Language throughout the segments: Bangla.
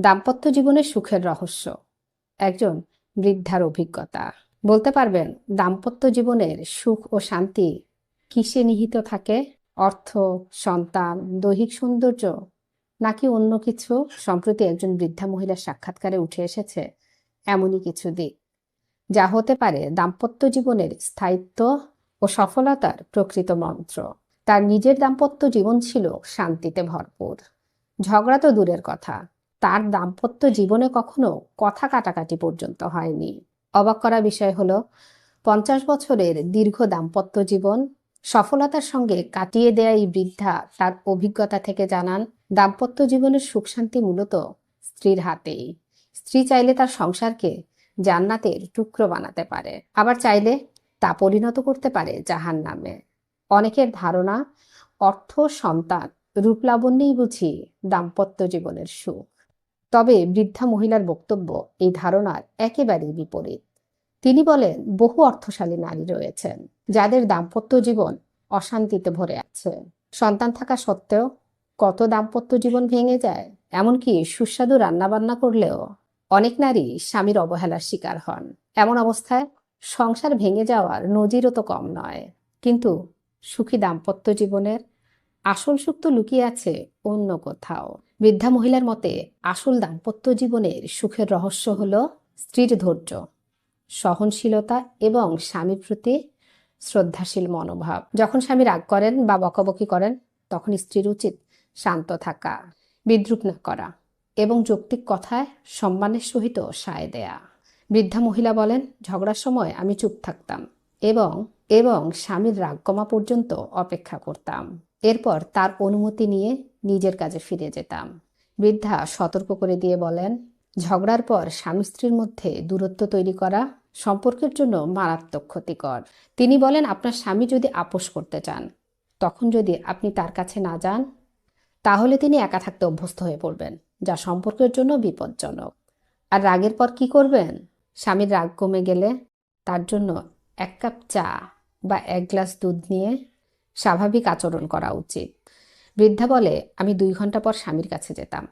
দাম্পত্য জীবনের সুখের রহস্য। একজন বৃদ্ধার অভিজ্ঞতা। বলতে পারবেন, দাম্পত্য জীবনের সুখ ও শান্তি কিসে নিহিত থাকে? অর্থ, সন্তান, দৈহিক সৌন্দর্য, নাকি অন্য কিছু? সম্প্রতি একজন বৃদ্ধা মহিলার সাক্ষাৎকারে উঠে এসেছে এমনই কিছু দিক। যা হতে পারে দাম্পত্য জীবনের স্থায়িত্ব ও সফলতার প্রকৃত মন্ত্র। তার নিজের দাম্পত্য জীবন ছিল শান্তিতে ভরপুর। ঝগড়া তো দূরের কথা। তার দাম্পত্য জীবনে কখনো কথা কাটাকাটি পর্যন্ত হয়নি। অবাক করা বিষয় হলো, পঞ্চাশ বছরের দীর্ঘ দাম্পত্য জীবন, সফলতার সঙ্গে কাটিয়ে দেয়া এই বৃদ্ধা তার অভিজ্ঞতা থেকে জানান, দাম্পত্য জীবনের সুখ শান্তি মূলত স্ত্রীর হাতেই। স্ত্রী চাইলে তার সংসারকে জান্নাতের টুকরো বানাতে পারে, আবার চাইলে তা পরিণত করতে পারে জাহান নামে অনেকের ধারণা, অর্থ, সন্তান রূপলাবণ্যেই বুঝি দাম্পত্য জীবনের সুখ। তবে বৃদ্ধা মহিলার বক্তব্য এই ধারণার একেবারেই বিপরীত। তিনি বলেন, বহু অর্থশালী নারী রয়েছেন, যাদের দাম্পত্য জীবন অশান্তিতে ভরে আছে। সন্তান থাকা সত্ত্বেও কত দাম্পত্য জীবন ভেঙে যায়, এমনকি সুস্বাদু রান্নাবান্না করলেও অনেক নারী স্বামীর অবহেলার শিকার হন। এমন অবস্থায় সংসার ভেঙে যাওয়ার নজিরও তো কম নয়। কিন্তু সুখী দাম্পত্য জীবনের আসল সুখ তো লুকিয়ে আছে অন্য কোথাও। বৃদ্ধা মহিলার মতে, আসল দাম্পত্য জীবনের সুখের রহস্য হলো স্ত্রীর ধৈর্য, সহনশীলতা এবং স্বামীর প্রতি শ্রদ্ধাশীল মনোভাব। যখন স্বামী রাগ করেন বা বকাবকি করেন, তখন স্ত্রীর উচিত শান্ত থাকা, বিদ্রুপ না করা এবং যৌক্তিক কথায় সম্মানের সহিত সায় দেয়া। বৃদ্ধা মহিলা বলেন, ঝগড়ার সময় আমি চুপ থাকতাম এবং এবং স্বামীর রাগ কমা পর্যন্ত অপেক্ষা করতাম। এরপর তার অনুমতি নিয়ে নিজের কাজে ফিরে যেতাম। বৃদ্ধা সতর্ক করে দিয়ে বলেন, ঝগড়ার পর স্বামী স্ত্রীর মধ্যে দূরত্ব তৈরি করা সম্পর্কের জন্য মারাত্মক ক্ষতিকর। তিনি বলেন, আপনার স্বামী যদি আপোষ করতে চান, তখন যদি আপনি তার কাছে না যান, তাহলে তিনি একা থাকতে অভ্যস্ত হয়ে পড়বেন, যা সম্পর্কের জন্য বিপজ্জনক। আর রাগের পর কি করবেন? স্বামীর রাগ কমে গেলে তার জন্য এক কাপ চা বা এক গ্লাস দুধ নিয়ে স্বাভাবিক আচরণ করা উচিত। বৃদ্ধা বলে, আমি দুই ঘণ্টা পর স্বামীর কাছে যেতাম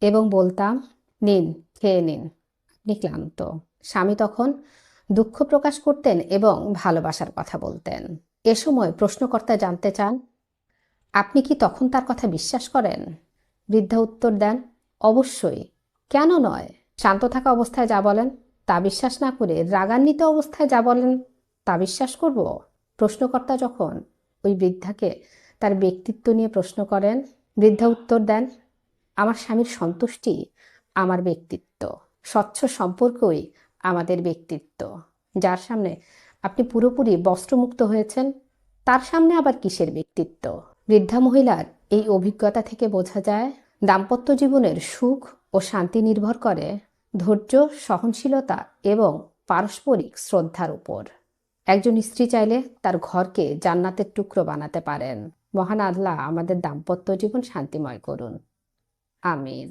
এবং বলতাম, নিন, খেয়ে নিন। আপনি ক্লান্ত। স্বামী তখন দুঃখ প্রকাশ করতেন এবং ভালোবাসার কথা বলতেন। এ সময় প্রশ্নকর্তা জানতে চান, আপনি কি তখন তার কথা বিশ্বাস করেন? বৃদ্ধা উত্তর দেন, অবশ্যই। কেন নয়? শান্ত থাকা অবস্থায় যা বলেন, তা বিশ্বাস না করে রাগান্বিত অবস্থায় যা বলেন, তা বিশ্বাস করব? প্রশ্নকর্তা যখন ওই বৃদ্ধাকে তার ব্যক্তিত্ব নিয়ে প্রশ্ন করেন, বৃদ্ধা উত্তর দেন, আমার স্বামীর সন্তুষ্টি আমার ব্যক্তিত্ব, স্বচ্ছ সম্পর্কই আমাদের ব্যক্তিত্ব। যার সামনে আপনি পুরোপুরি বস্ত্রমুক্ত হয়েছেন, তার সামনে আবার কিসের ব্যক্তিত্ব? বৃদ্ধা মহিলার এই অভিজ্ঞতা থেকে বোঝা যায়, দাম্পত্য জীবনের সুখ ও শান্তি নির্ভর করে ধৈর্য, সহনশীলতা এবং পারস্পরিক শ্রদ্ধার উপর। একজন স্ত্রী চাইলে তার ঘরকে জান্নাতের টুকরো বানাতে পারেন। মহান আল্লাহ আমাদের দাম্পত্য জীবন শান্তিময় করুন। আমিন।